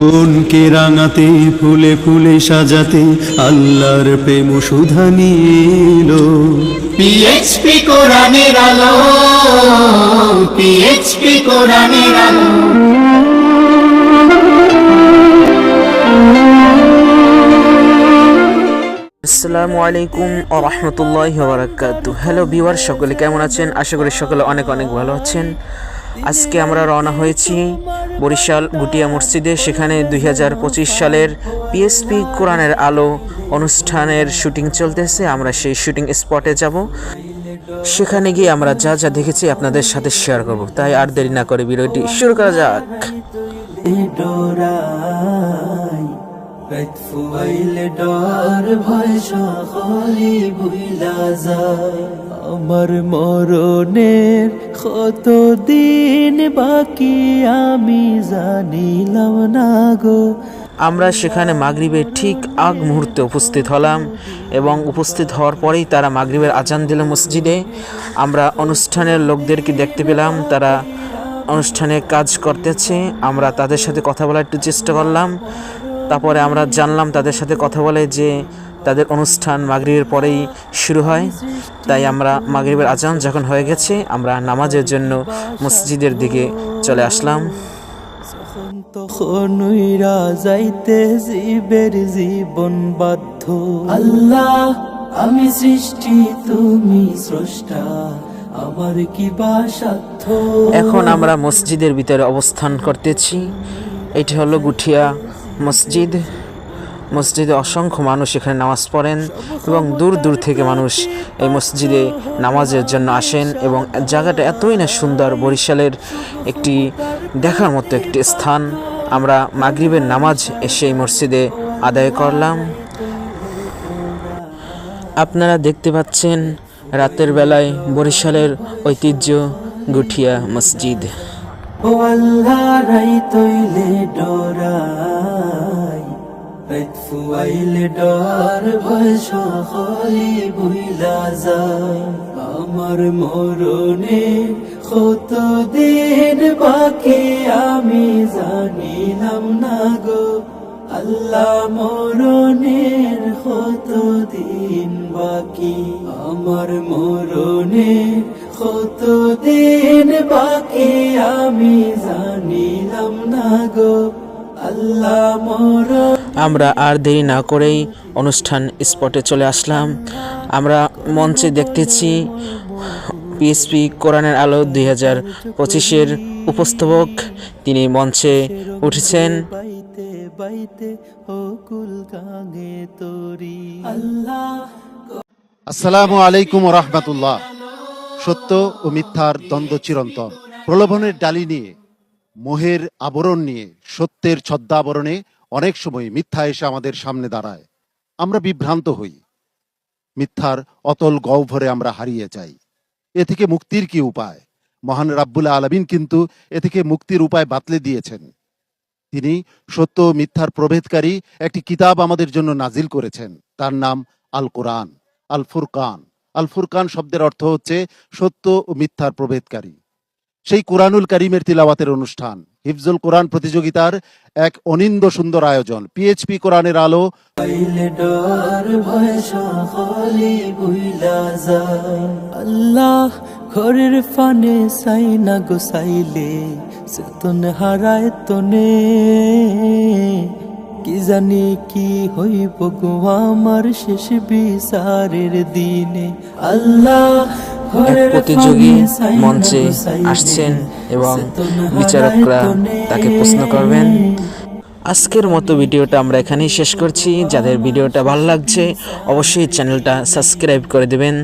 মনকে রাঙাতে ফুলে ফুলে সাজাতে আল্লাহর প্রেম সুধা নিল। পিএইচপি কোরআনের আলো পিএইচপি কোরআনের আলো। আসসালামু আলাইকুম ও রহমতুল্লাহ বারাকাত হ্যালো বিওয়ার সকলে কেমন আছেন? আশা করি সকলে অনেক অনেক ভালো আছেন। আজকে আমরা রওনা হয়েছি বরিশাল গুটিয়া মসজিদে সেখানে দুই হাজার পঁচিশ সালের পিএসপি কোরআনের আলো অনুষ্ঠানের শুটিং চলতেছে। আমরা সেই শুটিং স্পটে যাব। সেখানে গিয়ে আমরা যা যা দেখেছি আপনাদের সাথে শেয়ার করব। তাই আর দেরি না করে ভিডিওটি শুরু করা যাক। আমার মরণের কত দিন বাকি আমি জানিলাম না গো। আমরা সেখানে মাগরিবের ঠিক আগ মুহূর্তে উপস্থিত হলাম এবং উপস্থিত হওয়ার পরেই তারা মাগরিবের আজান দিল মসজিদে। আমরা অনুষ্ঠানের লোকদেরকে দেখতে পেলাম, তারা অনুষ্ঠানে কাজ করতেছে। আমরা তাদের সাথে কথা বলার একটু চেষ্টা করলাম। তারপরে আমরা জানলাম তাদের সাথে কথা বলে যে তাদের অনুষ্ঠান মাগরিবের পরেই শুরু হয়। তাই আমরা মাগরিবের আজান যখন হয়ে গেছে আমরা নামাজের জন্য মসজিদের দিকে চলে আসলাম। তখন যাইতে জীবের জীবন বাধ্য আল্লাহ আমি সৃষ্টি তুমি স্রষ্টা আমার কি বা সাধ্য? এখন আমরা মসজিদের ভিতরে অবস্থান করতেছি। এটি হলো গুঠিয়া মসজিদ। মসজিদে অসংখ্য মানুষ এখানে নামাজ পড়েন এবং দূর দূর থেকে মানুষ এই মসজিদে নামাজের জন্য আসেন এবং জায়গাটা এতই না সুন্দর, বরিশালের একটি দেখার মতো একটি স্থান। আমরা মাগরিবের নামাজ এসে এই মসজিদে আদায় করলাম। আপনারা দেখতে পাচ্ছেন রাতের বেলায় বরিশালের ঐতিহ্য গুঠিয়া মসজিদ। ও আল্লাহ রাই তৈলে ডরাই পেট ফুয়াইলে ডর, ভয় সকলি ভুইলা যায়। আমার মরণে কত দিন বাকি আমি জানিলাম না গো। আল্লাহ মরণের কত দিন বাকি? আমার মরণের কত দিন বাকি আমি জানিলাম না গো। আমরা আর দেরি না করেই অনুষ্ঠান স্পটে চলে আসলাম। আমরা মঞ্চে দেখতেছি পিএসপি কোরআনের আলো দুই হাজার পঁচিশের উপস্থাপক। তিনি মঞ্চে উঠেছেন। আসসালামু আলাইকুম রহমতুল্লাহ। সত্য ও মিথ্যার দ্বন্দ্ব চিরন্তন। প্রলোভনের ডালি নিয়ে মোহের আবরণ নিয়ে, সত্যের ছদ্মাবরণে অনেক সময় মিথ্যা এসে আমাদের সামনে দাঁড়ায়। আমরা বিভ্রান্ত হই। মিথ্যার অতল গহ্বরে আমরা হারিয়ে যাই। এ থেকে মুক্তির কি উপায়? মহান রাব্বুল আলমিন কিন্তু এ থেকে মুক্তির উপায় বাতলে দিয়েছেন। তিনি সত্য মিথ্যার প্রভেদকারী একটি কিতাব আমাদের জন্য নাজিল করেছেন। তার নাম আল কোরআন আল ফুরকান আল ফুরকান শব্দের অর্থ হচ্ছে সত্য ও মিথ্যার প্রভেদকারী। সেই কোরআনুল করিমের তিলাওয়াতের অনুষ্ঠান। হিফজুল কোরআন প্রতিযোগিতার এক অনিন্দ সুন্দর আয়োজন। পিএইচপি কোরআনের আলো। আল্লাহ ঘরের ফানে সাই না গোসাইলে চেতন হারায় তনে। কি জানি কি হইব গো আমার শেষ বিচারের দিনে। আল্লাহ এক প্রতিযোগী মঞ্চে আসছেন এবং বিচারকরা তাকে প্রশ্ন করবেন। আজকের মতো ভিডিওটা আমরা এখানেই শেষ করছি। যাদের ভিডিওটা ভালো লাগছে অবশ্যই চ্যানেলটা সাবস্ক্রাইব করে দেবেন।